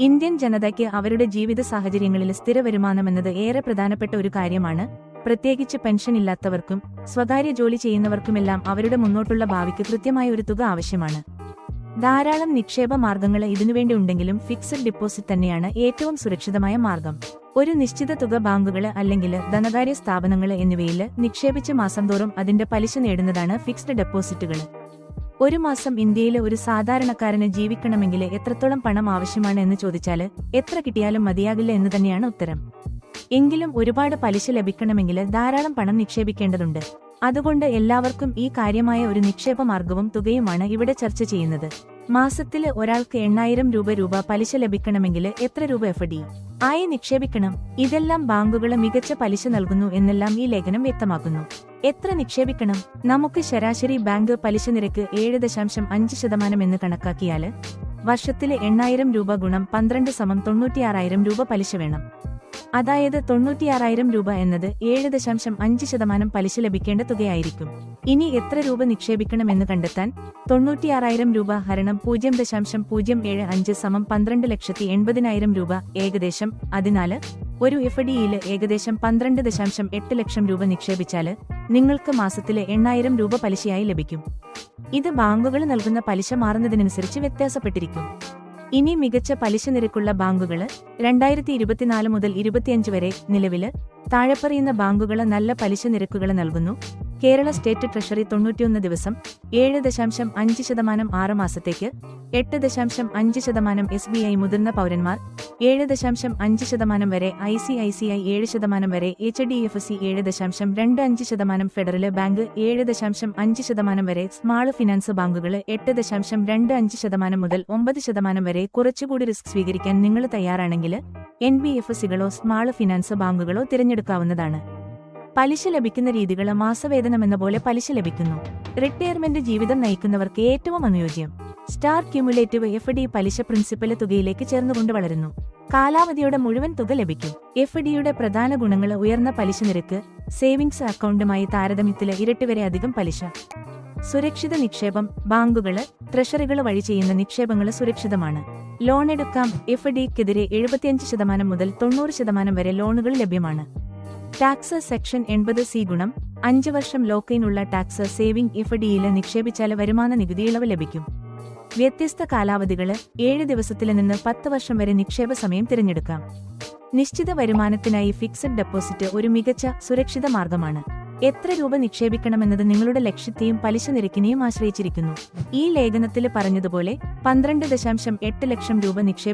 Indian ജനതയ്ക്ക് അവരുടെ ജീവിത സാഹചര്യങ്ങളിൽ സ്ഥിര വരുമാനമെന്നത് ഏറെ പ്രധാനപ്പെട്ട ഒരു കാര്യമാണ്. പ്രത്യേകിച്ച് പെൻഷൻ ഇല്ലാത്തവർക്കും സ്വകാര്യ ജോലി ചെയ്യുന്നവർക്കുമെല്ലാം അവരുടെ മുന്നോട്ടുള്ള ഭാവിക്ക് കൃത്യമായ ഒരു തുക ആവശ്യമാണ്. ധാരാളം നിക്ഷേപ മാർഗങ്ങൾ ഇതിനുവേണ്ടി ഉണ്ടെങ്കിലും ഫിക്സഡ് ഡിപ്പോസിറ്റ് തന്നെയാണ് ഏറ്റവും സുരക്ഷിതമായ മാർഗം. ഒരു നിശ്ചിത തുക ബാങ്കുകൾ അല്ലെങ്കിൽ ധനകാര്യ സ്ഥാപനങ്ങൾ എന്നിവയിൽ നിക്ഷേപിച്ച് മാസം തോറും അതിന്റെ പലിശ നേടുന്നതാണ് ഫിക്സ്ഡ് ഡെപ്പോസിറ്റുകൾ. ഒരു മാസം ഇന്ത്യയിലെ ഒരു സാധാരണക്കാരന് ജീവിക്കണമെങ്കിൽ എത്രത്തോളം പണം ആവശ്യമാണ് എന്ന് ചോദിച്ചാൽ എത്ര കിട്ടിയാലും മതിയാകില്ല എന്ന് തന്നെയാണ് ഉത്തരം. എങ്കിലും ഒരുപാട് പലിശ ലഭിക്കണമെങ്കിൽ ധാരാളം പണം നിക്ഷേപിക്കേണ്ടതുണ്ട്. അതുകൊണ്ട് എല്ലാവർക്കും ഈ കാര്യമായ ഒരു നിക്ഷേപ മാർഗവും തുകയുമാണ് ഇവിടെ ചർച്ച ചെയ്യുന്നത്. മാസത്തിൽ ഒരാൾക്ക് എണ്ണായിരം രൂപ രൂപ പലിശ ലഭിക്കണമെങ്കിൽ എത്ര രൂപ എഫ് ഡി ആയി നിക്ഷേപിക്കണം? ഇതെല്ലാം ബാങ്കുകൾ മികച്ച പലിശ നൽകുന്നു എന്നെല്ലാം ഈ ലേഖനം വ്യക്തമാക്കുന്നു. എത്ര നിക്ഷേപിക്കണം? നമുക്ക് ശരാശരി ബാങ്ക് പലിശ നിരക്ക് ഏഴ് ദശാംശം അഞ്ച് ശതമാനം എന്ന് കണക്കാക്കിയാൽ വർഷത്തിലെ എണ്ണായിരം രൂപ ഗുണം പന്ത്രണ്ട് സമം തൊണ്ണൂറ്റിയാറായിരം രൂപ പലിശ വേണം. അതായത് തൊണ്ണൂറ്റിയാറായിരം രൂപ എന്നത് ഏഴ് ദശാംശം അഞ്ച് ശതമാനം പലിശ ലഭിക്കേണ്ട തുകയായിരിക്കും. ഇനി എത്ര രൂപ നിക്ഷേപിക്കണമെന്ന് കണ്ടെത്താൻ തൊണ്ണൂറ്റിയാറായിരം രൂപ ഹരണം പൂജ്യം ദശാംശം പൂജ്യം ഏഴ് അഞ്ച് സമം പന്ത്രണ്ട് ലക്ഷത്തി എൺപതിനായിരം രൂപ ഏകദേശം. അതിനാല് ഒരു എഫ് ഡിയിൽ ഏകദേശം പന്ത്രണ്ട് ദശാംശം എട്ട് ലക്ഷം രൂപ നിക്ഷേപിച്ചാൽ നിങ്ങൾക്ക് മാസത്തിലെ എണ്ണായിരം രൂപ പലിശയായി ലഭിക്കും. ഇത് ബാങ്കുകൾ നൽകുന്ന പലിശ മാറുന്നതിനനുസരിച്ച് വ്യത്യാസപ്പെട്ടിരിക്കും. ഇനി മികച്ച പലിശ നിരക്കുള്ള ബാങ്കുകൾ രണ്ടായിരത്തി ഇരുപത്തിനാല് മുതൽ ഇരുപത്തിയഞ്ച് വരെ നിലവിൽ താഴെപ്പറയുന്ന ബാങ്കുകൾ നല്ല പലിശ നിരക്കുകൾ നൽകുന്നു. കേരള സ്റ്റേറ്റ് ട്രഷറി തൊണ്ണൂറ്റിയൊന്ന് ദിവസം ഏഴ് ദശാംശം അഞ്ച് ശതമാനം ആറ് മാസത്തേക്ക് എട്ട് ദശാംശം അഞ്ച് ശതമാനം എസ് ബി ഐ മുതിർന്ന പൗരന്മാർ ഏഴ് ദശാംശം അഞ്ച് ശതമാനം വരെ I C I C I ഏഴ് ശതമാനം വരെ എച്ച് ഡി എഫ് സി ഏഴ് ദശാംശം രണ്ട് അഞ്ച് ശതമാനം ഫെഡറൽ ബാങ്ക് ഏഴ് ദശാംശം അഞ്ച് ശതമാനം വരെ സ്മാൾ ഫിനാൻസ് ബാങ്കുകൾ എട്ട് ദശാംശം രണ്ട് അഞ്ച് ശതമാനം മുതൽ ഒമ്പത് ശതമാനം വരെ കുറച്ചുകൂടി റിസ്ക് സ്വീകരിക്കാൻ നിങ്ങൾ തയ്യാറാണെങ്കിൽ എൻ ബി എഫ് സികളോ സ്മാൾ ഫിനാൻസ് ബാങ്കുകളോ തിരഞ്ഞെടുക്കാവുന്നതാണ്. പലിശ ലഭിക്കുന്ന രീതികൾ മാസവേതനമെന്ന പോലെ പലിശ ലഭിക്കുന്നു. റിട്ടയർമെന്റ് ജീവിതം നയിക്കുന്നവർക്ക് ഏറ്റവും അനുയോജ്യം. സ്റ്റാർ ക്യുമുലേറ്റീവ് എഫ് ഡി പലിശ പ്രിൻസിപ്പൽ തുകയിലേക്ക് ചേർന്നുകൊണ്ട് വളരുന്നു. കാലാവധിയുടെ മുഴുവൻ തുക ലഭിക്കും. എഫ് ഡിയുടെ പ്രധാന ഗുണങ്ങൾ ഉയർന്ന പലിശ നിരക്ക് സേവിങ്സ് അക്കൗണ്ടുമായി താരതമ്യത്തിലെ ഇരട്ടി വരെ അധികം പലിശ. സുരക്ഷിത നിക്ഷേപം ബാങ്കുകൾ ട്രഷറികൾ വഴി ചെയ്യുന്ന നിക്ഷേപങ്ങൾ സുരക്ഷിതമാണ്. ലോൺ എടുക്കാം. എഫ് ഡിക്കെതിരെ എഴുപത്തിയഞ്ച് ശതമാനം മുതൽ തൊണ്ണൂറ് ശതമാനം വരെ ലോണുകൾ ലഭ്യമാണ്. ടാക്സ് സെക്ഷൻ എൺപത് സി ഗുണം അഞ്ച് വർഷം ലോക്കൈനുള്ള ടാക്സ് സേവിംഗ് എഫ് ഡിയിൽ നിക്ഷേപിച്ചാൽ വരുമാന നികുതി ഇളവ് ലഭിക്കും. വ്യത്യസ്ത കാലാവധികൾ ഏഴ് ദിവസത്തിൽ നിന്ന് പത്ത് വർഷം വരെ നിക്ഷേപ സമയം തിരഞ്ഞെടുക്കാം. നിശ്ചിത വരുമാനത്തിനായി ഫിക്സഡ് ഡെപ്പോസിറ്റ് ഒരു മികച്ച സുരക്ഷിത മാർഗമാണ്. എത്ര രൂപ നിക്ഷേപിക്കണമെന്നത് നിങ്ങളുടെ ലക്ഷ്യത്തെയും പലിശ നിരക്കിനെയും ആശ്രയിച്ചിരിക്കുന്നു. ഈ ലേഖനത്തിൽ പറഞ്ഞതുപോലെ പന്ത്രണ്ട് ദശാംശം എട്ട് ലക്ഷം രൂപ നിക്ഷേപി